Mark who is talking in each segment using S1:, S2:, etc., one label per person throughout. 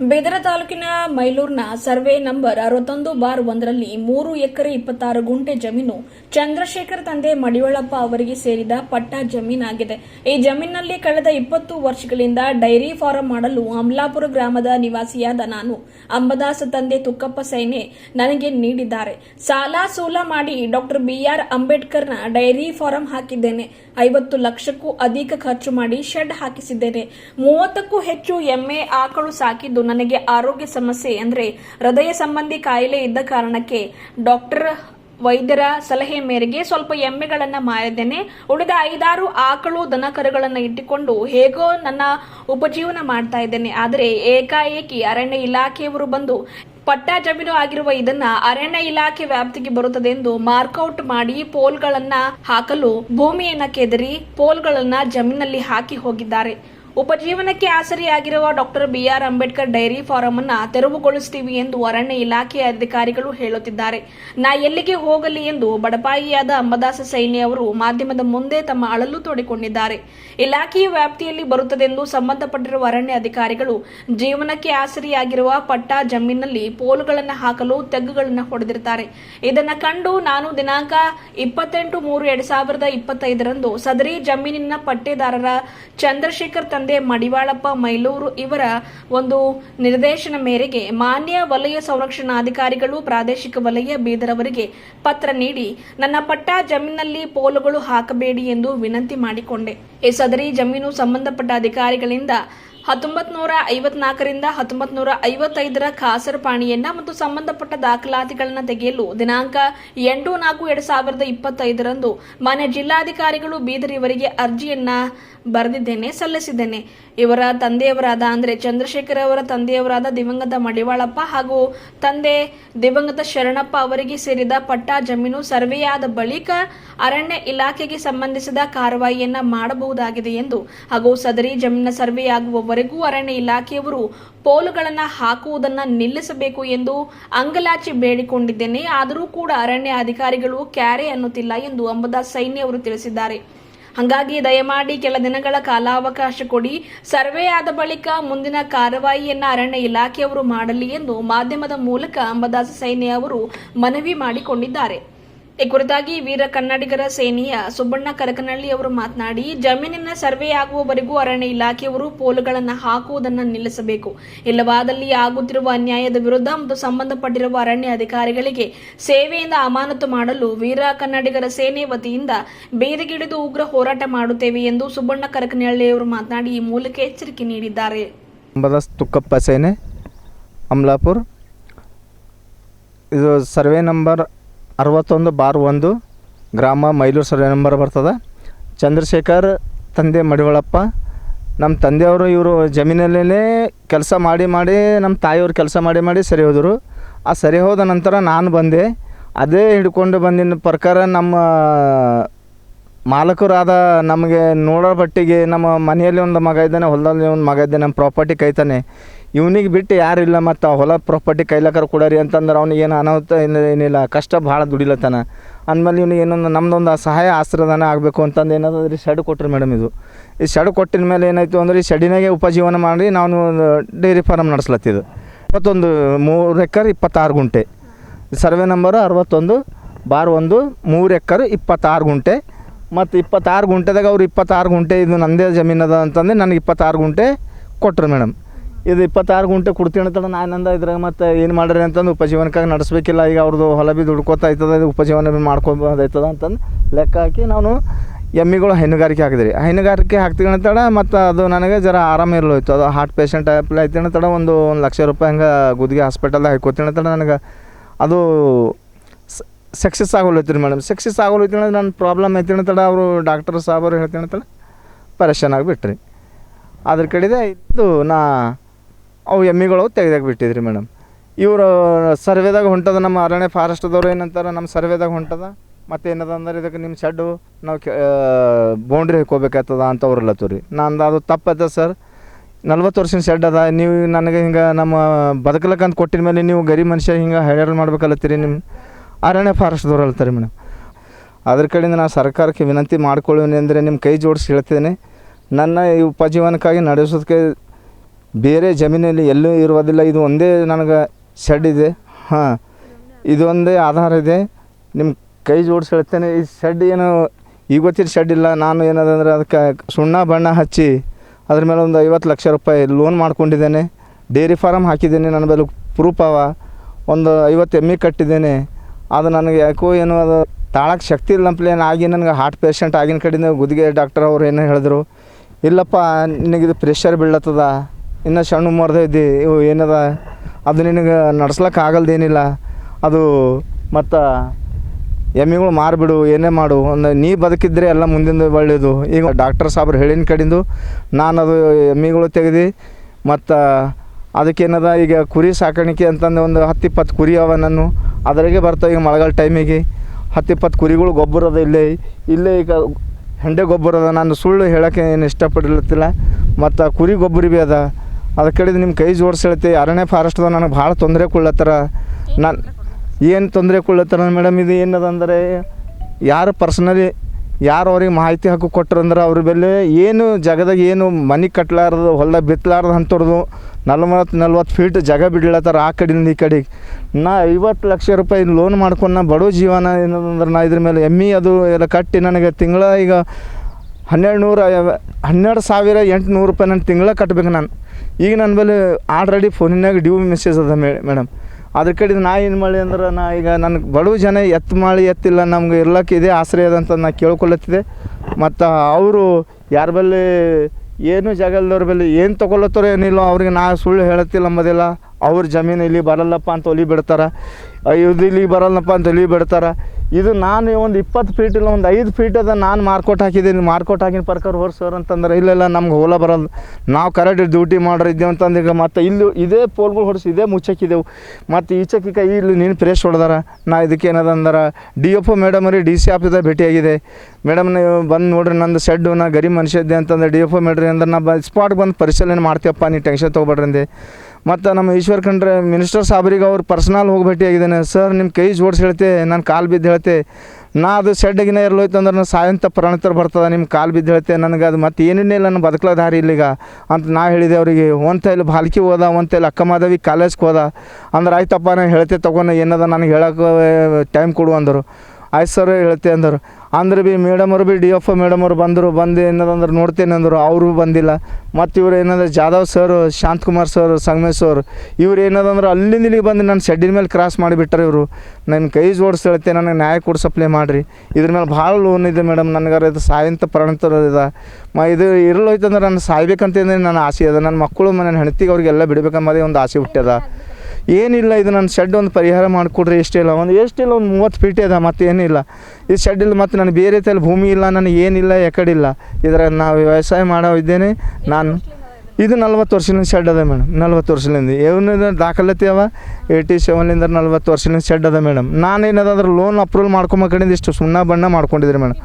S1: ಬೇದರ ತಾಲೂಕಿನ ಮೈಲೂರಿನ survey number ಅರವತ್ತೊಂದು ಬಾರ್ ಒಂದರಲ್ಲಿ ಮೂರು ಎಕರೆ ಇಪ್ಪತ್ತಾರು ಗುಂಟೆ ಜಮೀನು ಚಂದ್ರಶೇಖರ್ ತಂದೆ ಮಡಿವಳಪ್ಪ ಅವರಿಗೆ ಸೇರಿದ ಪಟ್ಟ ಜಮೀನಾಗಿದೆ. ಈ ಜಮೀನಿನಲ್ಲಿ ಕಳೆದ ಇಪ್ಪತ್ತು ವರ್ಷಗಳಿಂದ ಡೈರಿ ಫಾರಂ ಮಾಡಲು ಅಮಲಾಪುರ ಗ್ರಾಮದ ನಿವಾಸಿಯಾದ ನಾನು. ಅಂಬದಾಸ ತಂದೆ ತುಕ್ಕಪ್ಪ ಸೈನೆ ನನಗೆ ನೀಡಿದ್ದಾರೆ. ಸಾಲ ಸೂಲ ಮಾಡಿ ಡಾಕ್ಟರ್ ಬಿಆರ್ ಅಂಬೇಡ್ಕರ್ನ ಡೈರಿ ಫಾರಂ ಹಾಕಿದ್ದೇನೆ. ಐವತ್ತು ಲಕ್ಷಕ್ಕೂ ಅಧಿಕ ಖರ್ಚು ಮಾಡಿ ಶೆಡ್ ಹಾಕಿಸಿದ್ದೇನೆ. ಮೂವತ್ತಕ್ಕೂ ಹೆಚ್ಚು ಎಮ್ಮೆ ಆಕಳು ಸಾಕಿದ್ದು ನನಗೆ ಆರೋಗ್ಯ ಸಮಸ್ಯೆ ಅಂದ್ರೆ ಹೃದಯ ಸಂಬಂಧಿ ಕಾಯಿಲೆ ಇದ್ದ ಕಾರಣಕ್ಕೆ ಡಾಕ್ಟರ್ ವೈದ್ಯರ ಸಲಹೆ ಮೇರೆಗೆ ಸ್ವಲ್ಪ ಎಮ್ಮೆಗಳನ್ನು ಮಾರಿದ್ದೇನೆ. ಉಳಿದ ಐದಾರು ಆಕಳು ದನ ಕರುಗಳನ್ನು ಇಟ್ಟುಕೊಂಡು ಹೇಗೋ ನನ್ನ ಉಪಜೀವನ ಮಾಡ್ತಾ ಇದ್ದೇನೆ. ಆದರೆ ಏಕಾಏಕಿ ಅರಣ್ಯ ಇಲಾಖೆಯವರು ಬಂದು ಪಟ್ಟಾ ಜಮೀನು ಆಗಿರುವ ಇದನ್ನ ಅರಣ್ಯ ಇಲಾಖೆ ವ್ಯಾಪ್ತಿಗೆ ಬರುತ್ತದೆ ಎಂದು ಮಾರ್ಕೌಟ್ ಮಾಡಿ ಪೋಲ್ಗಳನ್ನ ಹಾಕಲು ಭೂಮಿಯನ್ನ ಕೆದರಿ ಪೋಲ್ಗಳನ್ನ ಜಮೀನಲ್ಲಿ ಹಾಕಿ ಹೋಗಿದ್ದಾರೆ. ಉಪಜೀವನಕ್ಕೆ ಆಸರಿಯಾಗಿರುವ doctor B R Ambedkar dairy farm ಅನ್ನ ತೆರವುಗೊಳಿಸುತ್ತೀವಿ ಎಂದು ಅರಣ್ಯ ಇಲಾಖೆಯ ಅಧಿಕಾರಿಗಳು ಹೇಳುತ್ತಿದ್ದಾರೆ. ನಾ ಎಲ್ಲಿಗೆ ಹೋಗಲಿ ಎಂದು ಬಡಪಾಯಿಯಾದ ಅಂಬದಾಸ ಸೈನಿ ಅವರು ಮಾಧ್ಯಮದ ಮುಂದೆ ತಮ್ಮ ಅಳಲು ತೋಡಿಕೊಂಡಿದ್ದಾರೆ. ಇಲಾಖೆಯ ವ್ಯಾಪ್ತಿಯಲ್ಲಿ ಬರುತ್ತದೆಂದು ಸಂಬಂಧಪಟ್ಟಿರುವ ಅರಣ್ಯ ಅಧಿಕಾರಿಗಳು ಜೀವನಕ್ಕೆ ಆಸರಿಯಾಗಿರುವ ಪಟ್ಟ ಜಮೀನಿನಲ್ಲಿ ಪೋಲುಗಳನ್ನು ಹಾಕಲು ತೆಗ್ಗುಗಳನ್ನು ಹೊಡೆದಿರುತ್ತಾರೆ. ಇದನ್ನು ಕಂಡು ನಾನು ದಿನಾಂಕ ಇಪ್ಪತ್ತೆಂಟು ಮೂರು ಎರಡ್ ಸಾವಿರದ ಇಪ್ಪತ್ತೈದರಂದು ಸದರಿ ಜಮೀನಿನ ಪಟ್ಟೆದಾರರ ಚಂದ್ರಶೇಖರ್ ತಂದೆ ಮಡಿವಾಳಪ್ಪ ಮೈಲೂರು ಇವರ ಒಂದು ನಿರ್ದೇಶನ ಮೇರೆಗೆ ಮಾನ್ಯ ವಲಯ ಸಂರಕ್ಷಣಾಧಿಕಾರಿಗಳು ಪ್ರಾದೇಶಿಕ ವಲಯ ಬೀದರವರಿಗೆ ಪತ್ರ ನೀಡಿ, ನನ್ನ ಪಟ್ಟ ಜಮೀನಲ್ಲಿ ಪೋಲುಗಳು ಹಾಕಬೇಡಿ ಎಂದು ವಿನಂತಿ ಮಾಡಿಕೊಂಡೆ. ಈ ಸದರಿ ಜಮೀನು ಸಂಬಂಧಪಟ್ಟ ಅಧಿಕಾರಿಗಳಿಂದ ಹತ್ತೊಂಬತ್ ನೂರ ಐವತ್ನಾಲ್ಕರಿಂದ ಹತ್ತೊಂಬತ್ ನೂರ ಐವತ್ತೈದರ ಖಾಸರು ಪಾಣಿಯನ್ನ ಮತ್ತು ಸಂಬಂಧಪಟ್ಟ ದಾಖಲಾತಿಗಳನ್ನ ತೆಗೆಯಲು ದಿನಾಂಕ ಎಂಟು ನಾಲ್ಕು ಎರಡ್ ಸಾವಿರದ ಇಪ್ಪತ್ತೈದರಂದು ಮಾನ್ಯ ಜಿಲ್ಲಾಧಿಕಾರಿಗಳು ಬೀದರ್ ಇವರಿಗೆ ಅರ್ಜಿಯನ್ನ ಬರೆದಿದ್ದೇನೆ, ಸಲ್ಲಿಸಿದ್ದೇನೆ. ಇವರ ತಂದೆಯವರಾದ ಅಂದ್ರೆ ಚಂದ್ರಶೇಖರ್ ಅವರ ತಂದೆಯವರಾದ ದಿವಂಗತ ಮಡಿವಾಳಪ್ಪ ಹಾಗೂ ತಂದೆ ದಿವಂಗತ ಶರಣಪ್ಪ ಅವರಿಗೆ ಸೇರಿದ ಪಟ್ಟಾ ಜಮೀನು ಸರ್ವೆಯಾದ ಬಳಿಕ ಅರಣ್ಯ ಇಲಾಖೆಗೆ ಸಂಬಂಧಿಸಿದ ಕಾರ್ಯವಾಹಿಯನ್ನ ಮಾಡಬಹುದಾಗಿದೆ ಎಂದು ಹಾಗೂ ಸದರಿ ಜಮೀನಿನ ಸರ್ವೆಯಾಗುವವರೆಗೂ ಅರಣ್ಯ ಇಲಾಖೆಯವರು ಪೋಲುಗಳನ್ನು ಹಾಕುವುದನ್ನು ನಿಲ್ಲಿಸಬೇಕು ಎಂದು ಅಂಗಲಾಚಿ ಬೇಡಿಕೊಂಡಿದ್ದೇನೆ. ಆದರೂ ಕೂಡ ಅರಣ್ಯ ಅಧಿಕಾರಿಗಳು ಕ್ಯಾರೆ ಅನ್ನುತ್ತಿಲ್ಲ ಎಂದು ಅಂಬದಾಸ್ ಸೈನಿ ಅವರು ತಿಳಿಸಿದ್ದಾರೆ. ಹಾಗಾಗಿ ದಯಮಾಡಿ ಕೆಲ ದಿನಗಳ ಕಾಲಾವಕಾಶ ಕೊಡಿ. ಸರ್ವೆ ಆದ ಬಳಿಕ ಮುಂದಿನ ಕಾರ್ಯವಾಹಿಯನ್ನ ಅರಣ್ಯ ಇಲಾಖೆಯವರು ಮಾಡಲಿ ಎಂದು ಮಾಧ್ಯಮದ ಮೂಲಕ ಅಂಬದಾಸ ಸೈನಿ ಅವರು ಮನವಿ ಮಾಡಿಕೊಂಡಿದ್ದಾರೆ. ಈ ಕುರಿತಾಗಿ ವೀರ ಕನ್ನಡಿಗರ ಸೇನೆಯ ಸುಬ್ಬಣ್ಣ ಕರಕನಹಳ್ಳಿ ಅವರು ಮಾತನಾಡಿ, ಜಮೀನಿನ ಸರ್ವೆ ಆಗುವವರೆಗೂ ಅರಣ್ಯ ಇಲಾಖೆಯವರು ಪೋಲುಗಳನ್ನು ಹಾಕುವುದನ್ನು ನಿಲ್ಲಿಸಬೇಕು. ಇಲ್ಲವಾದಲ್ಲಿ ಆಗುತ್ತಿರುವ ಅನ್ಯಾಯದ ವಿರುದ್ಧ ಮತ್ತು ಸಂಬಂಧಪಟ್ಟಿರುವ ಅರಣ್ಯ ಅಧಿಕಾರಿಗಳಿಗೆ ಸೇವೆಯಿಂದ ಅಮಾನತು ಮಾಡಲು ವೀರ ಕನ್ನಡಿಗರ ಸೇನೆ ವತಿಯಿಂದ ಬೇರೆಗಿಡಿದು ಉಗ್ರ ಹೋರಾಟ ಮಾಡುತ್ತೇವೆ ಎಂದು ಸುಬ್ಬಣ್ಣ ಕರಕನಹಳ್ಳಿ ಅವರು ಮಾತನಾಡಿ ಈ ಮೂಲಕ ಎಚ್ಚರಿಕೆ ನೀಡಿದ್ದಾರೆ.
S2: ಸೇನೆ, ಅಮ್ಲಾಪುರ್. ಇದು ಸರ್ವೆ ನಂಬರ್ ಅರವತ್ತೊಂದು ಬಾರ್ ಒಂದು, ಗ್ರಾಮ ಮೈಲೂರು ಸರ್ವೆ ನಂಬರ್ ಬರ್ತದೆ. ಚಂದ್ರಶೇಖರ್ ತಂದೆ ಮಡಿವಳಪ್ಪ ನಮ್ಮ ತಂದೆಯವರು ಇವರು ಜಮೀನಲ್ಲೇ ಕೆಲಸ ಮಾಡಿ ಮಾಡಿ ನಮ್ಮ ತಾಯಿಯವರು ಕೆಲಸ ಮಾಡಿ ಮಾಡಿ ಸರಿ ಹೋದರು. ಆ ಸರಿ ಹೋದ ನಂತರ ನಾನು ಬಂದೆ. ಅದೇ ಹಿಡ್ಕೊಂಡು ಬಂದಿನ ಪ್ರಕಾರ ನಮ್ಮ ಮಾಲಕರಾದ ನಮಗೆ ನೋಡೋ ಬಟ್ಟಿಗೆ ನಮ್ಮ ಮನೆಯಲ್ಲಿ ಒಂದು ಮಗ ಇದ್ದಾನೆ, ಹೊಲದಲ್ಲಿ ಒಂದು ಮಗ ಇದ್ದಾನೆ, ನಮ್ಮ ಪ್ರಾಪರ್ಟಿ ಕೈತಾನೆ. ಇವನಿಗೆ ಬಿಟ್ಟು ಯಾರಿಲ್ಲ ಮತ್ತು ಹೊಲ ಪ್ರಾಪರ್ಟಿ ಕೈಲಕರ ಕೊಡರಿ ಅಂತಂದ್ರೆ ಅವ್ನಿಗೆ ಏನು ಅನಾಹುತ ಏನು ಏನಿಲ್ಲ. ಕಷ್ಟ ಭಾಳ ದುಡಿಲತ್ತಾನ ಅಂದಮೇಲೆ ಇವನಿಗೆ ಏನೊಂದು ನಮ್ಮದೊಂದು ಸಹಾಯ ಆಶ್ರದಾನ ಆಗಬೇಕು ಅಂತಂದು ಏನಾದ್ರೆ ಶೆಡ್ ಕೊಟ್ಟರು ಮೇಡಮ್ ಇದು. ಈ ಶೆಡ್ ಕೊಟ್ಟಿನ ಮೇಲೆ ಏನಾಯಿತು ಅಂದರೆ ಈ ಶೆಡಿನಾಗೆ ಉಪಜೀವನ ಮಾಡಿ ನಾನು ಡೈರಿ ಫಾರಮ್ ನಡೆಸ್ಲತ್ತಿದ್ದು ಇಪ್ಪತ್ತೊಂದು ಮೂರು ಎಕರೆ ಇಪ್ಪತ್ತಾರು ಗುಂಟೆ. ಸರ್ವೆ ನಂಬರು ಅರವತ್ತೊಂದು, ಬಾರ್ ಒಂದು, ಮೂರು ಎಕರೆ ಇಪ್ಪತ್ತಾರು ಗುಂಟೆ. ಮತ್ತು ಇಪ್ಪತ್ತಾರು ಗುಂಟೆದಾಗ ಅವ್ರು ಇಪ್ಪತ್ತಾರು ಗುಂಟೆ ಇದು ನಂದೇ ಜಮೀನು ಅದ ಅಂತಂದು ನನಗೆ ಇಪ್ಪತ್ತಾರು ಗುಂಟೆ ಕೊಟ್ಟರು ಮೇಡಮ್. ಇದು ಇಪ್ಪತ್ತಾರು ಗುಂಟೆ ಕೊಡ್ತೀನಿ ಅಂತ ನಾನು ಅಂದ ಇದ್ರಾಗ ಮತ್ತು ಏನು ಮಾಡ್ರಿ ಅಂತಂದು ಉಪಜೀವನಕ್ಕಾಗಿ ನಡೆಸ್ಬೇಕಿಲ್ಲ. ಈಗ ಅವ್ರದ್ದು ಹೊಲ ಬಿ ದುಡ್ಕೋತಾ ಆಯ್ತದ ಇದು ಉಪಜೀವನ ಬಿ ಮಾಡ್ಕೊಬೋದಾಯ್ತದ ಅಂತಂದು ಲೆಕ್ಕ ಹಾಕಿ ನಾನು ಎಮ್ಮಿಗಳು ಹೈನುಗಾರಿಕೆ ಹಾಕಿದ್ರಿ. ಹೈನುಗಾರಿಕೆ ಹಾಕ್ತೀನಿ ಅಂತಡ ಮತ್ತು ಅದು ನನಗೆ ಜರ ಆರಾಮ ಇರಲೋಯ್ತು. ಅದು ಹಾರ್ಟ್ ಪೇಷಂಟ್ ಆಯ್ತು ಆಯ್ತು ತಡ ಒಂದು ಒಂದು ಲಕ್ಷ ರೂಪಾಯಿ ಹಂಗೆ ಗುದ್ಗಿ ಹಾಸ್ಪಿಟಲ್ದಾಗ ಹಾಕೋತೀನಿ ಅಂತೇಳಿ ನನಗೆ ಅದು ಸಕ್ಸಸ್ ಆಗೋಲೈತಿ ರೀ ಮೇಡಮ್ ಸಕ್ಸಸ್ ಆಗೋಲೈತಿ ಅಂದ್ರೆ ನನ್ನ ಪ್ರಾಬ್ಲಮ್ ಐತಿ ತಡ ಅವರು ಡಾಕ್ಟರ್ ಸಾಹೇಬರು ಹೇಳ್ತೀನಿ ಅಂತೇಳಿ ಪರೇಷಾನ್ ಆಗಿಬಿಟ್ರಿ. ಅದ್ರ ಕಡೆದೇ ಇದು ನಾ ಅವು ಎಮ್ಮಿಗಳು ತೆಗ್ದಾಗ ಬಿಟ್ಟಿದ್ರಿ ಮೇಡಮ್. ಇವರು ಸರ್ವೇದಾಗ ಹೊಂಟದ ನಮ್ಮ ಅರಣ್ಯ ಫಾರೆಸ್ಟ್ದವ್ರು ಏನಂತಾರೆ ನಮ್ಮ ಸರ್ವೇದಾಗ ಹೊಂಟದ. ಮತ್ತು ಏನದ ಅಂದ್ರೆ ಇದಕ್ಕೆ ನಿಮ್ಮ ಶೆಡ್ಡು ನಾವು ಬೌಂಡ್ರಿ ಹಾಕೋಬೇಕಾಗ್ತದ ಅಂತ ಅವ್ರಲ್ಲತ್ತು ರೀ ನಂದು ಅದು ತಪ್ಪದ ಸರ್. ನಲ್ವತ್ತು ವರ್ಷದ ಶೆಡ್ ಅದ. ನೀವು ನನಗೆ ಹಿಂಗೆ ನಮ್ಮ ಬದುಕಲಕ್ಕಂತ ಕೊಟ್ಟಿದ ಮೇಲೆ ನೀವು ಗರೀಬ್ ಮನುಷ್ಯ ಹಿಂಗೆ ಹೈರಾಣ ಮಾಡ್ಬೇಕಲ್ಲತ್ತೀರಿ ನಿಮ್ಮ ಅರಣ್ಯ ಫಾರೆಸ್ಟ್ದವ್ರು ಹೇಳ್ತಾರೆ ಮೇಡಮ್. ಅದ್ರ ಕಡೆಯಿಂದ ನಾನು ಸರ್ಕಾರಕ್ಕೆ ವಿನಂತಿ ಮಾಡ್ಕೊಳ್ಳೋನಿ ಅಂದರೆ ನಿಮ್ಮ ಕೈ ಜೋಡಿಸಿ ಹೇಳ್ತೇನೆ. ನನ್ನ ಈ ಉಪಜೀವನಕ್ಕಾಗಿ ನಡೆಸೋದಕ್ಕೆ ಬೇರೆ ಜಮೀನಲ್ಲಿ ಎಲ್ಲೂ ಇರುವುದಿಲ್ಲ. ಇದು ಒಂದೇ ನನಗೆ ಶೆಡ್ ಇದೆ. ಹಾಂ ಇದೊಂದೇ ಆಧಾರ ಇದೆ. ನಿಮ್ಮ ಕೈ ಜೋಡಿಸಿ ಹೇಳ್ತೇನೆ ಈ ಶೆಡ್ ಏನು, ಈಗ ಗೊತ್ತಿರೋ ಶೆಡ್ ಇಲ್ಲ. ನಾನು ಏನದಂದ್ರೆ ಅದಕ್ಕೆ ಸುಣ್ಣ ಬಣ್ಣ ಹಚ್ಚಿ ಅದ್ರ ಮೇಲೆ ಒಂದು ಐವತ್ತು ಲಕ್ಷ ರೂಪಾಯಿ ಲೋನ್ ಮಾಡ್ಕೊಂಡಿದ್ದೇನೆ. ಡೈರಿ ಫಾರಮ್ ಹಾಕಿದ್ದೇನೆ. ನನ್ನ ಮೇಲೆ ಪ್ರೂಫ್ ಅವ. ಒಂದು ಐವತ್ತು ಎಮ್ಮೆ ಕಟ್ಟಿದ್ದೇನೆ. ಅದು ನನಗೆ ಯಾಕೋ ಏನು ಅದು ತಾಳಕ್ಕೆ ಶಕ್ತಿ ಇಲ್ಲಂಪ್ಲೆ ಆಗಿ ನನಗೆ ಹಾರ್ಟ್ ಪೇಷಂಟ್ ಆಗಿನ ಕಡೆಯಿಂದ ಗುದಿಗೆ ಡಾಕ್ಟರ್ ಅವ್ರು ಏನು ಹೇಳಿದ್ರು. ಇಲ್ಲಪ್ಪ, ನಿನಗಿದು ಪ್ರೆಷರ್ ಬೀಳತ್ತದ. ಇನ್ನು ಸಣ್ಣ ಉಮ್ಮರ್ದ ಇದ್ದಿ. ಇವು ಏನದ? ಅದು ನಿನಗೆ ನಡ್ಸ್ಲಕ್ಕೆ ಆಗಲ್ದೇನಿಲ್ಲ. ಅದು ಮತ್ತು ಎಮ್ಮಿಗಳು ಮಾರಿಬಿಡು, ಏನೇ ಮಾಡು. ಒಂದು ನೀ ಬದುಕಿದ್ರೆ ಎಲ್ಲ ಮುಂದಿಂದ ಒಳ್ಳೆಯದು ಈಗ ಡಾಕ್ಟರ್ ಸಾಬ್ರು ಹೇಳಿನ ಕಡಿಂದು ನಾನು ಅದು ಎಮ್ಮಿಗಳು ತೆಗೆದು, ಮತ್ತು ಅದಕ್ಕೇನದ? ಈಗ ಕುರಿ ಸಾಕಾಣಿಕೆ ಅಂತಂದು ಒಂದು ಹತ್ತು ಇಪ್ಪತ್ತು ಕುರಿ ಅವ ನಾನು ಅದರಾಗೆ ಬರ್ತಾವೆ ಈಗ ಮಳೆಗಾಲ ಟೈಮಿಗೆ. ಹತ್ತು ಇಪ್ಪತ್ತು ಕುರಿಗಳು ಗೊಬ್ಬರ ಅದ ಇಲ್ಲೇ. ಇಲ್ಲೇ ಈಗ ಹೆಂಡೆ ಗೊಬ್ಬರ ಅದ. ನಾನು ಸುಳ್ಳು ಹೇಳೋಕ್ಕೆ ಏನು ಇಷ್ಟಪಡಿಲತ್ತಿಲ್ಲ. ಮತ್ತು ಕುರಿ ಗೊಬ್ಬರ ಭೀ ಅದ. ಅದ ಕಡೆ ನಿಮ್ಮ ಕೈ ಜೋಡಿಸಿ ಹೇಳ್ತಿ ಅರಣ್ಯ ಫಾರೆಸ್ಟ್ದ ನನಗೆ ಭಾಳ ತೊಂದರೆ ಕೊಡ್ಲತ್ತಾರ. ನಾನು ಏನು ತೊಂದರೆ ಕೊಡ್ಲತ್ತಾರ ಮೇಡಮ್, ಇದು ಏನದ ಅಂದರೆ ಯಾರು ಪರ್ಸ್ನಲಿ ಯಾರು ಅವ್ರಿಗೆ ಮಾಹಿತಿ ಹಾಕಿ ಕೊಟ್ರಂದ್ರೆ ಅವ್ರ ಬೆಲೆ ಏನು ಜಾಗದಾಗ ಏನು ಮನೆ ಕಟ್ಲಾರ್ದು ಹೊಲ ಬಿತ್ತಲಾರ್ದು ಅಂಥವ್ರದ್ದು ನಲ್ವತ್ತು ನಲ್ವತ್ತು ಫೀಟ್ ಜಾಗ ಬಿಡ್ಲತ್ತಾರ ಆ ಕಡೆಯಿಂದ ಈ ಕಡೆಗೆ. ನಾ ಐವತ್ತು ಲಕ್ಷ ರೂಪಾಯಿ ಲೋನ್ ಮಾಡ್ಕೊಂಡು ನಾ ಬಡೋ ಜೀವನ ಏನದಂದ್ರೆ ನಾ ಇದ್ರ ಮೇಲೆ ಎಮ್ಮಿ ಅದು ಎಲ್ಲ ಕಟ್ಟಿ ನನಗೆ ತಿಂಗಳ ಈಗ ಹನ್ನೆರಡು ನೂರ ಹನ್ನೆರಡು ಸಾವಿರ ಎಂಟುನೂರು ರೂಪಾಯಿ ನಾನು ತಿಂಗಳ ಕಟ್ಬೇಕು ನಾನು. ಈಗ ನನ್ನ ಮೇಲೆ ಆಲ್ರೆಡಿ ಫೋನಿನಾಗ ಡ್ಯೂ ಮೆಸೇಜ್ ಅದ ಮೇಡಮ್ ಅದ್ರ ಕಡೆ ನಾ ಏನು ಮಾಡಿ ಅಂದ್ರೆ ನಾ ಈಗ ನನಗೆ ಬಡವ ಜನ ಎತ್ತು ಮಾಡಿ ಎತ್ತಿಲ್ಲ, ನಮ್ಗೆ ಇರ್ಲಕ್ಕೆ ಇದೇ ಆಶ್ರಯ ಅದಂತ ನಾ ಕೇಳ್ಕೊಳತ್ತಿದೆ ಮತ್ತು ಅವರು ಯಾರ ಬಲ್ಲಿ ಏನು ಜಾಗ ಬಳಿ ಏನು ತೊಗೊಳತ್ತಾರೋ ಏನಿಲ್ಲ ಅವ್ರಿಗೆ ನಾ ಸುಳ್ಳು ಹೇಳತ್ತಿಲ್ಲ ಅಂಬೋದಿಲ್ಲ. ಅವ್ರ ಜಮೀನು ಇಲ್ಲಿ ಬರಲ್ಲಪ್ಪ ಅಂತ ಒಲಿ ಬಿಡ್ತಾರೆ. ಇದು ಇಲ್ಲಿ ಬರಲ್ಲಪ್ಪ ಅಂತ ಒಲಿ ಬಿಡ್ತಾರೆ. ಇದು ನಾನು ಒಂದು ಇಪ್ಪತ್ತು ಫೀಟ್ ಇಲ್ಲ, ಒಂದು ಐದು ಫೀಟ್ ಅದ ನಾನು ಮಾರ್ಕೊಟ್ ಹಾಕಿದ್ದೀನಿ. ಮಾರ್ಕೊಟ್ ಹಾಕಿನ ಪ್ರಕಾರ ಸರ್ ಅಂತಂದ್ರೆ ಇಲ್ಲೆಲ್ಲ ನಮ್ಗೆ ಹೊಲ ಬರಲ್ಲ. ನಾವು ಕರೆಕ್ಟ್ ಡ್ಯೂಟಿ ಮಾಡ್ರಿ ಅಂತಂದ್ರೆ ಅಂತಂದು ಈಗ ಮತ್ತು ಇಲ್ಲಿ ಇದೇ ಪೋಲ್ಗಳು ಹೊಡೆಸಿ, ಇದೇ ಮುಚ್ಚಕ್ಕಿದ್ದೆವು ಮತ್ತು ಈಚಕ್ಕಿಕ ಇಲ್ಲಿ ನೀನು ಫ್ರೆಶ್ ಹೊಡೆದಾರ. ನಾ ಇದಕ್ಕೆ ಏನದ ಅಂದ್ರೆ? ಡಿ ಎಫ್ ಒ ಮೇಡಮ್ ರೀ ಡಿ ಸಿ ಆಫೀಸ್ದಾಗ ಭೇಟಿಯಾಗಿದೆ. ಮೇಡಮ್ ನೀವು ಬಂದು ನೋಡ್ರಿ, ನಂದು ಶೆಡ್ಡು ನಾ ಗರೀಬ್ ಮನುಷ್ಯ ಅಂತಂದ್ರೆ ಡಿ ಎಫ್ ಒ ಮೇಡ್ರಿ ಅಂದ್ರೆ, ನಾ ಬ ಸ್ಪಾಟ್ ಬಂದು ಪರಿಶೀಲನೆ ಮಾಡ್ತೀವಪ್ಪ ನೀವು ಟೆನ್ಷನ್ ತೊಗೊಬೇಡ್ರಿ ಅಂದೆ. ಮತ್ತು ನಮ್ಮ ಈಶ್ವರ್ ಖಂಡ್ರೆ ಮಿನಿಸ್ಟರ್ ಸಾಬ್ರಿಗೆ ಅವ್ರು ಪರ್ಸ್ನಲ್ ಹೋಗಿ ಭೇಟಿಯಾಗಿದ್ದೇನೆ ಸರ್ ನಿಮ್ಮ ಕೈ ಜೋಡಿಸಿ ಹೇಳ್ತೆ, ನಾನು ಕಾಲು ಬಿದ್ದು ಹೇಳ್ತೆ. ನಾ ಅದು ಶೆಡ್ಗಿನ ಇರ್ಲೋಯ್ತು ಅಂದ್ರೆ ನಾನು ಸಾಯಂತ ಪ್ರಾಣಿತರ ಬರ್ತದೆ ನಿಮ್ಮ ಕಾಲು ಬಿದ್ದು ಹೇಳ್ತೆ. ನನಗೆ ಅದು ಮತ್ತೆ ಏನೇನೇ ಇಲ್ಲ ನನ್ನ ಬದುಕಲ ದಾರಿ ಇಲ್ಲಿಗ ಅಂತ ನಾ ಹೇಳಿದೆ ಅವರಿಗೆ. ಒಂದು ತೈಲಿ ಬಾಲ್ಕಿ ಹೋದ, ಒಂದು ಅಕ್ಕ ಮಾಧವಿ ಕಾಲೇಜ್ಗೆ ಹೋದ. ಅಂದ್ರೆ ಆಯ್ತಪ್ಪ, ನಾನು ಹೇಳ್ತೆ ತಗೊಂಡು ಏನದ ನನಗೆ ಹೇಳೋಕೆ ಟೈಮ್ ಕೊಡು ಅಂದರು. ಆಯ್ತು ಸರ್ ಹೇಳ್ತೆ ಅಂದರು. ಅಂದ್ರೆ ಭೀ ಮೇಡಮ್ ಭೀ ಡಿ ಎಫ್ ಮೇಡಮ್ ಅವರು ಬಂದರು, ಬಂದು ಏನದಂದ್ರೆ ನೋಡ್ತೇನೆ ಅಂದರು, ಅವರು ಬಂದಿಲ್ಲ. ಮತ್ತು ಇವ್ರು ಏನಂದ್ರೆ Jadhav sir Shantakumar sir Sangamesh sir ಇವ್ರು ಏನದಂದ್ರೆ ಅಲ್ಲಿಂದ ಇಲ್ಲಿಗೆ ಬಂದು ನನ್ನ ಶೆಡ್ಡಿನ ಮೇಲೆ ಕ್ರಾಸ್ ಮಾಡಿಬಿಟ್ರೆ ಇವರು. ನನ್ನ ಕೈ ಜೋಡಿಸ್ತೇಳ್ತೆ ನನಗೆ ನ್ಯಾಯ ಕೊಡ್ ಸಪ್ಲೈ ಮಾಡಿರಿ. ಇದ್ರ ಮೇಲೆ ಭಾಳ ಲೋನ್ ಇದೆ ಮೇಡಮ್, ನನಗಾರ ಇದು ಸಾಯಂತ ಇದೆ. ಮ ಇದು ಇರಲೋಯ್ತಂದ್ರೆ ನಾನು ಸಾಯ್ಬೇಕಂತ ನನ್ನ ಆಸೆ ಅದ ನನ್ನ ಮಕ್ಕಳು, ನನ್ನ ಹೆಣ್ತಿಗೆ ಅವ್ರಿಗೆಲ್ಲ ಬಿಡಬೇಕಂಬದೇ ಒಂದು ಆಸೆ ಹುಟ್ಟ್ಯದ ಏನಿಲ್ಲ, ಇದು ನನ್ನ ಶೆಡ್ ಒಂದು ಪರಿಹಾರ ಮಾಡಿಕೊಡ್ರಿ ಎಷ್ಟಿಲ್ಲ, ಒಂದು ಎಷ್ಟಿಲ್ಲ ಒಂದು ಮೂವತ್ತು ಫೀಟ್ ಅದ ಮತ್ತು ಏನಿಲ್ಲ ಈ ಶೆಡ್ ಇಲ್ಲ ಮತ್ತು ನನಗೆ ಬೇರೆ ತಲೆ ಭೂಮಿ ಇಲ್ಲ, ನನಗೆ ಏನಿಲ್ಲ ಎಕಡಿಲ್ಲ ಇದರ ನಾವು ವ್ಯವಸಾಯ ಮಾಡೋ ಇದ್ದೇನೆ, ನಾನು ಇದು ನಲ್ವತ್ತು ವರ್ಷದಿಂದ ಶೆಡ್ ಅದ ಮೇಡಮ್ ನಲ್ವತ್ತು ವರ್ಷದಿಂದ. ಏನು ದಾಖಲಾತಿ ಅವ? ಏಯ್ಟಿ ಸೆವೆನ್ಲಿಂದ ನಲ್ವತ್ತು ವರ್ಷದಿಂದ ಶೆಡ್ ಅದ ಮೇಡಮ್ ನಾನೇನದ ಅದ್ರ ಲೋನ್ ಅಪ್ರೂವಲ್ ಮಾಡ್ಕೊಂಬ ಕಡೆಯಿಂದ ಇಷ್ಟು ಸುಣ್ಣ ಬಣ್ಣ ಮಾಡ್ಕೊಂಡಿದ್ರಿ ಮೇಡಮ್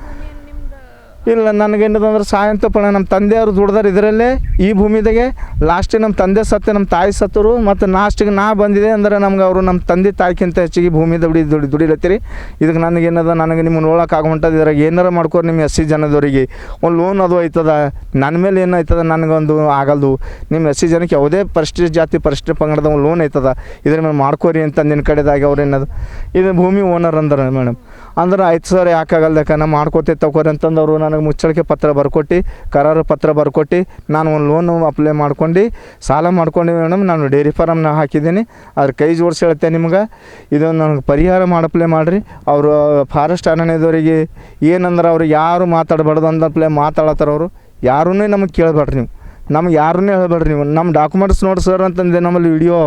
S2: ಇಲ್ಲ ನನಗೇನದಂದ್ರೆ ಸಾಯಂತ ಪಣ ನಮ್ಮ ತಂದೆಯವರು ದುಡ್ದಾರ ಇದರಲ್ಲೇ, ಈ ಭೂಮಿದಾಗೆ. ಲಾಸ್ಟಿಗೆ ನಮ್ಮ ತಂದೆ ಸತ್ತೆ ನಮ್ಮ ತಾಯಿ ಸತ್ತರು, ಮತ್ತು ಲಾಸ್ಟಿಗೆ ನಾ ಬಂದಿದೆ ಅಂದ್ರೆ ನಮ್ಗೆ ಅವರು ನಮ್ಮ ತಂದೆ ತಾಯಿಗಿಂತ ಹೆಚ್ಚಿಗೆ ಭೂಮಿ ದುಡಿ ದುಡಿ ದುಡಿಲತ್ತೀರಿ. ಇದಕ್ಕೆ ನನಗೇನದ ನನಗೆ ನಿಮ್ಮ ನೋಡೋಕೆ ಆಗುಂಟದ ಇದ್ರಾಗ ಏನಾರ ಮಾಡ್ಕೋರಿ ನಿಮ್ಮ ಎಸ್ ಜನದವರಿಗೆ. ಒಂದು ಲೋನ್ ಅದು ಆಯ್ತದ ನನ್ನ ಮೇಲೆ ಏನು ಆಯ್ತದ ನನಗೊಂದು ಆಗಲ್ದು. ನಿಮ್ಮ ಎಸ್ ಜನಕ್ಕೆ ಯಾವುದೇ ಪರಿಶಿಷ್ಟ ಜಾತಿ ಪರಿಶಿಷ್ಟ ಪಂಗಡದ ಒಂದು ಲೋನ್ ಆಯ್ತದ ಇದ್ರ ಮೇಲೆ ಮಾಡ್ಕೋರಿ ಅಂತ ನಿನ್ನ ಕಡೆದಾಗ ಅವ್ರು ಏನದು. ಇದು ಭೂಮಿ ಓನರ್ ಅಂದ್ರೆ ಮೇಡಮ್. ಅಂದ್ರೆ ಆಯ್ತು ಸರ್ ಯಾಕಾಗಲ್ದಕ್ಕ ನಾ ಮಾಡ್ಕೋತೆ ತಗೋರಿ ಅಂತಂದವರು ನನಗೆ ಮುಚ್ಚಳಿಕೆ ಪತ್ರ ಬರ್ಕೊಟ್ಟು, ಕರಾರು ಪತ್ರ ಬರ್ಕೊಟ್ಟು, ನಾನು ಒಂದು ಲೋನು ಅಪ್ಲೈ ಮಾಡ್ಕೊಂಡು, ಸಾಲ ಮಾಡ್ಕೊಂಡು ಮೇಡಮ್ ನಾನು ಡೈರಿ ಫಾರಮ್ನ ಹಾಕಿದ್ದೀನಿ. ಅದ್ರ ಕೈ ಜೋಡಿಸಿ ಹೇಳ್ತೆ ನಿಮ್ಗೆ. ಇದೊಂದು ನನಗೆ ಪರಿಹಾರ ಮಾಡಪ್ಲೈ ಮಾಡಿರಿ. ಅವರು ಫಾರೆಸ್ಟ್ ಅರಣ್ಯದವರಿಗೆ ಏನಂದ್ರೆ ಅವ್ರಿಗೆ ಯಾರು ಮಾತಾಡಬಾರ್ದು ಅಪ್ಲೈ ಮಾತಾಡತ್ತಾರ ಅವರು. ಯಾರೂ ನಮಗೆ ಕೇಳಬೇಡ್ರಿ ನೀವು. ನಮ್ಗೆ ಯಾರನ್ನೇ ಹೇಳ್ಬೇಡ್ರಿ ನೀವು. ನಮ್ಮ ಡಾಕ್ಯುಮೆಂಟ್ಸ್ ನೋಡಿ ಸರ್ ಅಂತಂದೆ ನಮ್ಮಲ್ಲಿ ವಿಡಿಯೋ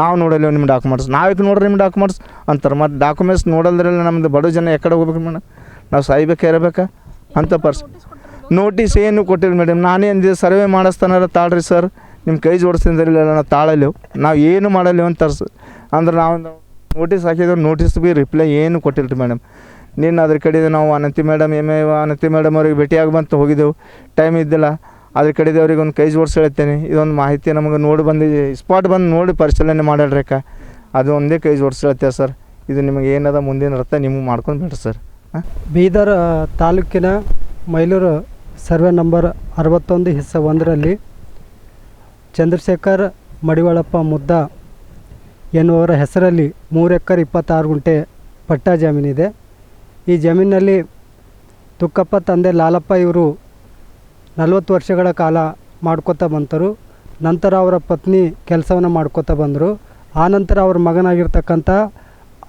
S2: ನಾವು ನೋಡಲ್ಲ ನಿಮ್ಮ ಡಾಕ್ಯುಮೆಂಟ್ಸ್ ನಾವೇಕೆ ನೋಡ್ರಿ ನಿಮ್ಮ ಡಾಕ್ಯುಮೆಂಟ್ಸ್ ಅಂತಾರೆ. ಮತ್ತು ಡಾಕ್ಯುಮೆಂಟ್ಸ್ ನೋಡಲ್ದ್ರಲ್ಲ ನಮ್ಮದು ಬಡ ಜನ ಎಕಡೆ ಹೋಗ್ಬೇಕು ಮೇಡಮ್. ನಾವು ಸಾಯ್ಬೇಕಾ, ಇರಬೇಕಾ? ಅಂತ ಪರ್ಸ್ ನೋಟಿಸ್ ಏನು ಕೊಟ್ಟಿಲ್ಲ ಮೇಡಮ್ ನಾನೇ ಅಂದಿದ್ದೆ ಸರ್ವೆ ಮಾಡಿಸ್ತಾನಾರ ತಾಳ್ರಿ ಸರ್ ನಿಮ್ಮ ಕೈ ಜೋಡಿಸ್ತಿದ್ದಿರಲಿಲ್ಲ ನಾವು ತಾಳಲ್ಲೇವು ನಾವು ಏನು ಮಾಡಲ್ಲೇವು ಅಂತ ತರ್ಸು ಅಂದ್ರೆ ನಾವು ನೋಟಿಸ್ ಹಾಕಿದ್ರೆ, ನೋಟಿಸ್ ಭೀ ರಿಪ್ಲೈ ಏನು ಕೊಟ್ಟಿಲ್ಲ ರೀ ಮೇಡಮ್ ನಿನ್ನ ಅದ್ರ ಕಡೆದು ನಾವು Ananthi madam M A Ananthi madam ಅವ್ರಿಗೆ ಭೇಟಿಯಾಗಿ ಬಂತು ಹೋಗಿದ್ದೆವು. ಟೈಮ್ ಇದ್ದಿಲ್ಲ. ಅದ್ರ ಕಡೆದು ಅವ್ರಿಗೆ ಒಂದು ಕೈ ಜೋಡಿಸಿ ಹೇಳ್ತೇನೆ ಇದೊಂದು ಮಾಹಿತಿ ನಮಗೆ ನೋಡಿ ಬಂದು ಸ್ಪಾಟ್ ಬಂದು ನೋಡಿ ಪರಿಶೀಲನೆ ಮಾಡ್ಯಾಳ್ರಕ್ಕ ಅದು ಒಂದೇ ಕೈ ಜೋಡಿಸಿ ಹೇಳ್ತೇವೆ ಸರ್ ಇದು ನಿಮಗೆ ಏನದ ಮುಂದಿನ ಅರ್ಥ ನಿಮಗೆ ಮಾಡ್ಕೊಂಡು ಬಿಡ್ರಿ ಸರ್
S3: ಬೀದರ್ ತಾಲೂಕಿನ ಮೈಲೂರು ಸರ್ವೆ ನಂಬರ್ ಅರವತ್ತೊಂದು, ಹಿಸ್ಸ ಒಂದರಲ್ಲಿ ಚಂದ್ರಶೇಖರ್ ಮಡಿವಾಳಪ್ಪ ಮುದ್ದ ಎನ್ನುವರ ಹೆಸರಲ್ಲಿ ಮೂರು ಎಕರೆ ಇಪ್ಪತ್ತಾರು ಗುಂಟೆ ಪಟ್ಟಾ ಜಮೀನಿದೆ. ಈ ಜಮೀನಿನಲ್ಲಿ ತುಕ್ಕಪ್ಪ ತಂದೆ ಲಾಲಪ್ಪ ಇವರು ನಲವತ್ತು ವರ್ಷಗಳ ಕಾಲ ಮಾಡ್ಕೋತಾ ಬಂತರು. ನಂತರ ಅವರ ಪತ್ನಿ ಕೆಲಸವನ್ನು ಮಾಡ್ಕೋತಾ ಬಂದರು. ಆನಂತರ ಅವ್ರ ಮಗನಾಗಿರ್ತಕ್ಕಂಥ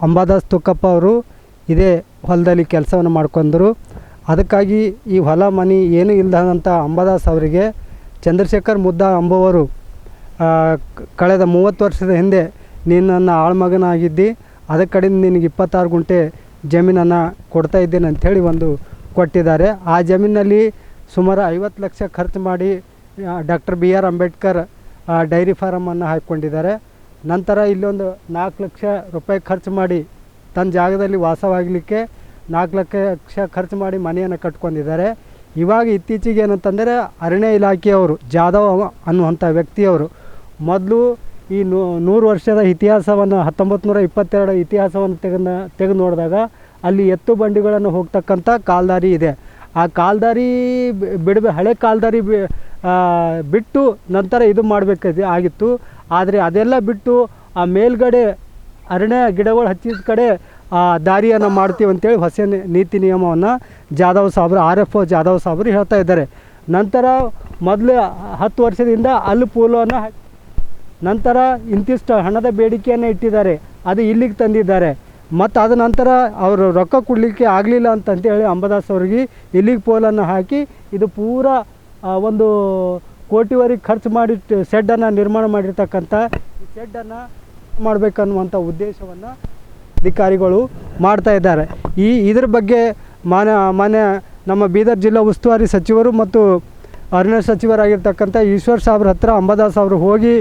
S3: ಅಂಬಾದಾಸ್ ತುಕ್ಕಪ್ಪ ಅವರು ಇದೇ ಹೊಲದಲ್ಲಿ ಕೆಲಸವನ್ನು ಮಾಡ್ಕೊಂಡರು. ಅದಕ್ಕಾಗಿ ಈ ಹೊಲ ಮನೆ ಏನೂ ಇಲ್ಲದಂಥ ಅಂಬಾದಾಸ್ ಅವರಿಗೆ ಚಂದ್ರಶೇಖರ್ ಮುದ್ದಾ ಅಂಬುವರು ಕಳೆದ ಮೂವತ್ತು ವರ್ಷದ ಹಿಂದೆ ನೀನು ನನ್ನ ಆಳ್ಮಗನಾಗಿದ್ದಿ ಅದಕ್ಕೆ ಕಡೆಯಿಂದ ನಿನಗೆ ಇಪ್ಪತ್ತಾರು ಗುಂಟೆ ಜಮೀನನ್ನು ಕೊಡ್ತಾ ಇದ್ದೇನೆ ಅಂಥೇಳಿ ಒಂದು ಕೊಟ್ಟಿದ್ದಾರೆ. ಆ ಜಮೀನಲ್ಲಿ ಸುಮಾರು ಐವತ್ತು ಲಕ್ಷ ಖರ್ಚು ಮಾಡಿ doctor B R Ambedkar dairy ಫಾರಮನ್ನು ಹಾಕ್ಕೊಂಡಿದ್ದಾರೆ. ನಂತರ ಇಲ್ಲೊಂದು ನಾಲ್ಕು ಲಕ್ಷ ರೂಪಾಯಿ ಖರ್ಚು ಮಾಡಿ ತನ್ನ ಜಾಗದಲ್ಲಿ ವಾಸವಾಗಲಿಕ್ಕೆ ನಾಲ್ಕು ಲಕ್ಷ ಖರ್ಚು ಮಾಡಿ ಮನೆಯನ್ನು ಕಟ್ಕೊಂಡಿದ್ದಾರೆ. ಇವಾಗ ಇತ್ತೀಚೆಗೆ ಏನಂತಂದರೆ ಅರಣ್ಯ ಇಲಾಖೆಯವರು, ಜಾಧವ್ ಅನ್ನುವಂಥ ವ್ಯಕ್ತಿಯವರು ಮೊದಲು ಈ ನೂರು ವರ್ಷದ ಇತಿಹಾಸವನ್ನು ಹತ್ತೊಂಬತ್ತು ನೂರ ಇಪ್ಪತ್ತೆರಡು ಇತಿಹಾಸವನ್ನು ತೆಗೆದು ತೆಗೆದು ನೋಡಿದಾಗ ಅಲ್ಲಿ ಎತ್ತು ಬಂಡಿಗಳನ್ನು ಹೋಗ್ತಕ್ಕಂಥ ಕಾಲ್ದಾರಿ ಇದೆ. ಆ ಕಾಲ್ದಾರಿ ಬಿಡಬೆ ಹಳೆ ಕಾಲ್ದಾರಿ ಬಿಟ್ಟು ನಂತರ ಇದು ಮಾಡಬೇಕಾಗಿ ಆಗಿತ್ತು. ಆದರೆ ಅದೆಲ್ಲ ಬಿಟ್ಟು ಆ ಮೇಲ್ಗಡೆ ಅರಣ್ಯ ಗಿಡಗಳು ಹಚ್ಚಿದ ಕಡೆ, ಆ, ದಾರಿಯನ್ನು ಮಾಡ್ತೀವಿ ಅಂತೇಳಿ ಹೊಸ ನೀತಿ ನಿಯಮವನ್ನು ಜಾಧವ್ ಸಾಬ್ರು, ಆರ್ ಎಫ್ ಒ ಜಾಧವ್ ಸಾಬ್ರು ಹೇಳ್ತಾ ಇದ್ದಾರೆ. ನಂತರ ಮೊದಲು ಹತ್ತು ವರ್ಷದಿಂದ ಅಲ್ಲಿ ಪೂಲವನ್ನು ನಂತರ ಇಂತಿಷ್ಟು ಹಣದ ಬೇಡಿಕೆಯನ್ನು ಇಟ್ಟಿದ್ದಾರೆ. ಅದು ಇಲ್ಲಿಗೆ ತಂದಿದ್ದಾರೆ. ಮತ್ತು ಅದ ನಂತರ ಅವರು ರೊಕ್ಕ ಕೊಡಲಿಕ್ಕೆ ಆಗಲಿಲ್ಲ ಅಂತಂತೇಳಿ ಅಂಬದಾಸ್ ಅವ್ರಿಗೆ ಇಲ್ಲಿಗೆ ಪೋಲನ್ನು ಹಾಕಿ ಇದು ಪೂರ ಒಂದು ಕೋಟಿವರೆಗೆ ಖರ್ಚು ಮಾಡಿ ಶೆಡ್ಡನ್ನು ನಿರ್ಮಾಣ ಮಾಡಿರ್ತಕ್ಕಂಥ ಶೆಡ್ಡನ್ನು ಮಾಡಬೇಕನ್ನುವಂಥ ಉದ್ದೇಶವನ್ನು ಅಧಿಕಾರಿಗಳು ಮಾಡ್ತಾ ಇದ್ದಾರೆ. ಈ ಇದ್ರ ಬಗ್ಗೆ ಮಾನ್ಯ ಮಾನ್ಯ ನಮ್ಮ ಬೀದರ್ ಜಿಲ್ಲಾ ಉಸ್ತುವಾರಿ ಸಚಿವರು ಮತ್ತು ಅರಣ್ಯ ಸಚಿವರಾಗಿರ್ತಕ್ಕಂಥ ಈಶ್ವರ್ ಸಾಬ್ರ ಹತ್ರ ಅಂಬದಾಸ್ ಅವರು ಹೋಗಿ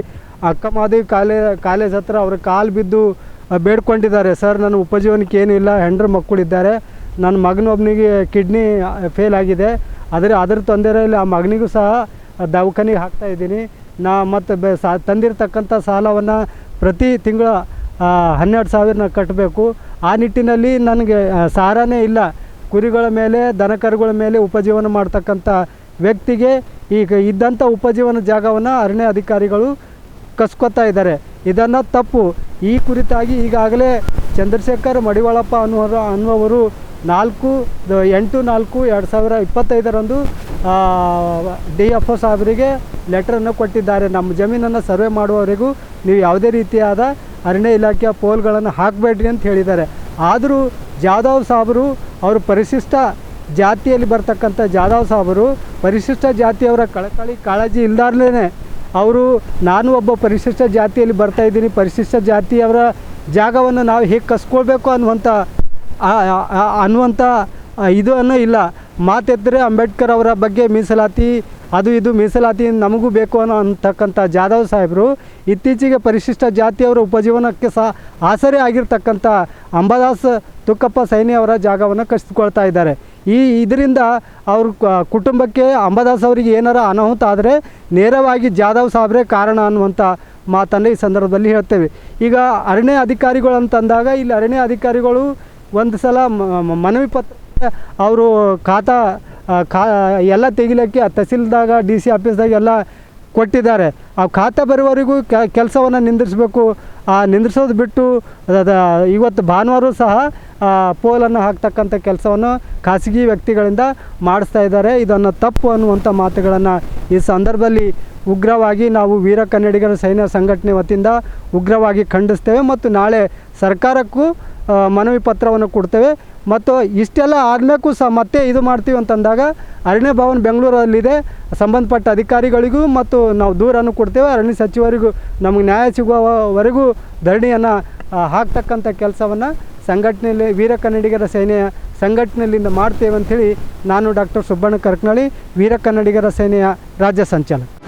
S3: ಅಕ್ಕಮಾದೇವಿ ಕಾಲೇ, ಕಾಲೇಜ್ ಹತ್ರ ಅವ್ರ ಕಾಲು ಬಿದ್ದು ಬೇಡ್ಕೊಂಡಿದ್ದಾರೆ. ಸರ್, ನನ್ನ ಉಪಜೀವನಕ್ಕೆ ಏನೂ ಇಲ್ಲ. ಹೆಂಡ್ರ ಮಕ್ಕಳಿದ್ದಾರೆ. ನನ್ನ ಮಗನೊಬ್ಬನಿಗೆ ಕಿಡ್ನಿ ಫೇಲ್ ಆಗಿದೆ. ಆದರೆ ಅದರ ತೊಂದರೆಯಲ್ಲಿ ಆ ಮಗನಿಗೂ ಸಹ ದವಾಖಾನಿಗೆ ಹಾಕ್ತಾ ಇದ್ದೀನಿ. ನಾ ಮತ್ತು ಬೆ, ಸಾ, ತಂದಿರತಕ್ಕಂಥ ಸಾಲವನ್ನು ಪ್ರತಿ ತಿಂಗಳ ಹನ್ನೆರಡು ಸಾವಿರನ ಕಟ್ಟಬೇಕು. ಆ ನಿಟ್ಟಿನಲ್ಲಿ ನನಗೆ ಸಾರನೇ ಇಲ್ಲ. ಕುರಿಗಳ ಮೇಲೆ ದನಕರುಗಳ ಮೇಲೆ ಉಪಜೀವನ ಮಾಡ್ತಕ್ಕಂಥ ವ್ಯಕ್ತಿಗೆ ಈಗ ಇದ್ದಂಥ ಉಪಜೀವನ ಜಾಗವನ್ನು ಅರಣ್ಯ ಅಧಿಕಾರಿಗಳು ಕಸ್ಕೊತಾ ಇದ್ದಾರೆ. ಇದನ್ನು ತಪ್ಪು. ಈ ಕುರಿತಾಗಿ ಈಗಾಗಲೇ ಚಂದ್ರಶೇಖರ್ ಮಡಿವಾಳಪ್ಪ ಅನ್ನುವರು ಅನ್ನುವರು ನಾಲ್ಕು ಎಂಟು, ನಾಲ್ಕು, ಎರಡು ಸಾವಿರ ಇಪ್ಪತ್ತೈದರಂದು ಡಿ ಎಫ್ ಒ ಸಾಹೇಬರಿಗೆ ಲೆಟ್ರನ್ನು ಕೊಟ್ಟಿದ್ದಾರೆ. ನಮ್ಮ ಜಮೀನನ್ನು ಸರ್ವೆ ಮಾಡುವವರೆಗೂ ನೀವು ಯಾವುದೇ ರೀತಿಯಾದ ಅರಣ್ಯ ಇಲಾಖೆಯ ಪೋಲ್ಗಳನ್ನು ಹಾಕಬೇಡ್ರಿ ಅಂತ ಹೇಳಿದ್ದಾರೆ. ಆದರೂ ಜಾಧವ್ ಸಾಹೇಬರು, ಅವರು ಪರಿಶಿಷ್ಟ ಜಾತಿಯಲ್ಲಿ ಬರ್ತಕ್ಕಂಥ ಜಾಧವ್ ಸಾಹೇಬರು, ಪರಿಶಿಷ್ಟ ಜಾತಿಯವರ ಕಳಕಳಿ ಕಾಳಜಿ ಇಲ್ದಾರ್ಲೇ ಅವರು, ನಾನು ಒಬ್ಬ ಪರಿಶಿಷ್ಟ ಜಾತಿಯಲ್ಲಿ ಬರ್ತಾ ಇದ್ದೀನಿ, ಪರಿಶಿಷ್ಟ ಜಾತಿಯವರ ಜಾಗವನ್ನು ನಾವು ಹೇಗೆ ಕಸ್ಕೊಳ್ಬೇಕು ಅನ್ನುವಂಥ ಅನ್ನುವಂಥ ಆ, ಇದು ಅನ್ನೋ ಇಲ್ಲ. ಮಾತೆತ್ತರೆ ಅಂಬೇಡ್ಕರ್ ಅವರ ಬಗ್ಗೆ ಮೀಸಲಾತಿ ಅದು ಇದು ಮೀಸಲಾತಿ ನಮಗೂ ಬೇಕು ಅನ್ನೋ ಅಂತಕ್ಕಂಥ ಜಾಧವ್ ಸಾಹೇಬರು ಇತ್ತೀಚೆಗೆ ಪರಿಶಿಷ್ಟ ಜಾತಿಯವರ ಉಪಜೀವನಕ್ಕೆ ಸಹ ಆಸರೆ ಆಗಿರ್ತಕ್ಕಂಥ ಅಂಬದಾಸ್ ತುಕ್ಕಪ್ಪ ಸೈನಿ ಅವರ ಜಾಗವನ್ನು ಕಸಿದುಕೊಳ್ತಾ ಇದ್ದಾರೆ. ಈ ಇದರಿಂದ ಅವ್ರ ಕುಟುಂಬಕ್ಕೆ ಅಂಬದಾಸ್ ಅವರಿಗೆ ಏನಾರ ಅನಾಹುತ ಆದರೆ ನೇರವಾಗಿ ಜಾಧವ್ ಸಾಹೇಬ್ರೇ ಕಾರಣ ಅನ್ನುವಂಥ ಮಾತನ್ನು ಈ ಸಂದರ್ಭದಲ್ಲಿ ಹೇಳ್ತೇವೆ. ಈಗ ಅರಣ್ಯ ಅಧಿಕಾರಿಗಳು ಅಂತಂದಾಗ ಇಲ್ಲಿ ಅರಣ್ಯ ಅಧಿಕಾರಿಗಳು ಒಂದು ಸಲ ಮನವಿ ಪತ್ರ ಅವರು ಖಾತಾ ಖಾ, ಎಲ್ಲ ತೆಗಿಲಿಕ್ಕೆ ತಹಸೀಲ್ದಾಗ ಡಿ ಸಿ ಆಫೀಸ್ದಾಗ ಎಲ್ಲ ಕೊಟ್ಟಿದ್ದಾರೆ. ಆ ಖಾತೆ ಬರುವವರೆಗೂ ಕೆಲಸವನ್ನು ನಿಂದಿರಿಸಬೇಕು. ಆ ನಿಂದಿರಿಸೋದು ಬಿಟ್ಟು ಇವತ್ತು ಭಾನುವಾರ ಸಹ ಪೋಲನ್ನು ಹಾಕ್ತಕ್ಕಂಥ ಕೆಲಸವನ್ನು ಖಾಸಗಿ ವ್ಯಕ್ತಿಗಳಿಂದ ಮಾಡಿಸ್ತಾ ಇದ್ದಾರೆ. ಇದನ್ನು ತಪ್ಪು ಅನ್ನುವಂಥ ಮಾತುಗಳನ್ನು ಈ ಸಂದರ್ಭದಲ್ಲಿ ಉಗ್ರವಾಗಿ ನಾವು ವೀರ ಕನ್ನಡಿಗರ ಸೈನ್ಯ ಸಂಘಟನೆ ವತಿಯಿಂದ ಉಗ್ರವಾಗಿ ಖಂಡಿಸ್ತೇವೆ. ಮತ್ತು ನಾಳೆ ಸರ್ಕಾರಕ್ಕೂ ಮನವಿ ಪತ್ರವನ್ನು ಕೊಡ್ತೇವೆ. ಮತ್ತು ಇಷ್ಟೆಲ್ಲ ಆದಮೇಲೆ ಸಹ ಮತ್ತೆ ಇದು ಮಾಡ್ತೀವಿ ಅಂತಂದಾಗ ಅರಣ್ಯ ಭವನ್ ಬೆಂಗಳೂರಲ್ಲಿದೆ. ಸಂಬಂಧಪಟ್ಟ ಅಧಿಕಾರಿಗಳಿಗೂ ಮತ್ತು ನಾವು ದೂರನ್ನು ಕೊಡ್ತೇವೆ. ಅರಣ್ಯ ಸಚಿವರಿಗೂ ನಮಗೆ ನ್ಯಾಯ ಸಿಗುವವರೆಗೂ ಧರಣಿಯನ್ನು ಹಾಕ್ತಕ್ಕಂಥ ಕೆಲಸವನ್ನು ಸಂಘಟನೆಯಲ್ಲಿ ವೀರ ಕನ್ನಡಿಗರ ಸೇನೆಯ ಸಂಘಟನೆಯಲ್ಲಿಂದ ಮಾಡ್ತೇವೆ ಅಂಥೇಳಿ ನಾನು ಡಾಕ್ಟರ್ ಸುಬ್ಬಣ್ಣ ಕರ್ಕನಳ್ಳಿ, ವೀರ ಕನ್ನಡಿಗರ ಸೇನೆಯ ರಾಜ್ಯ ಸಂಚಾಲಕ.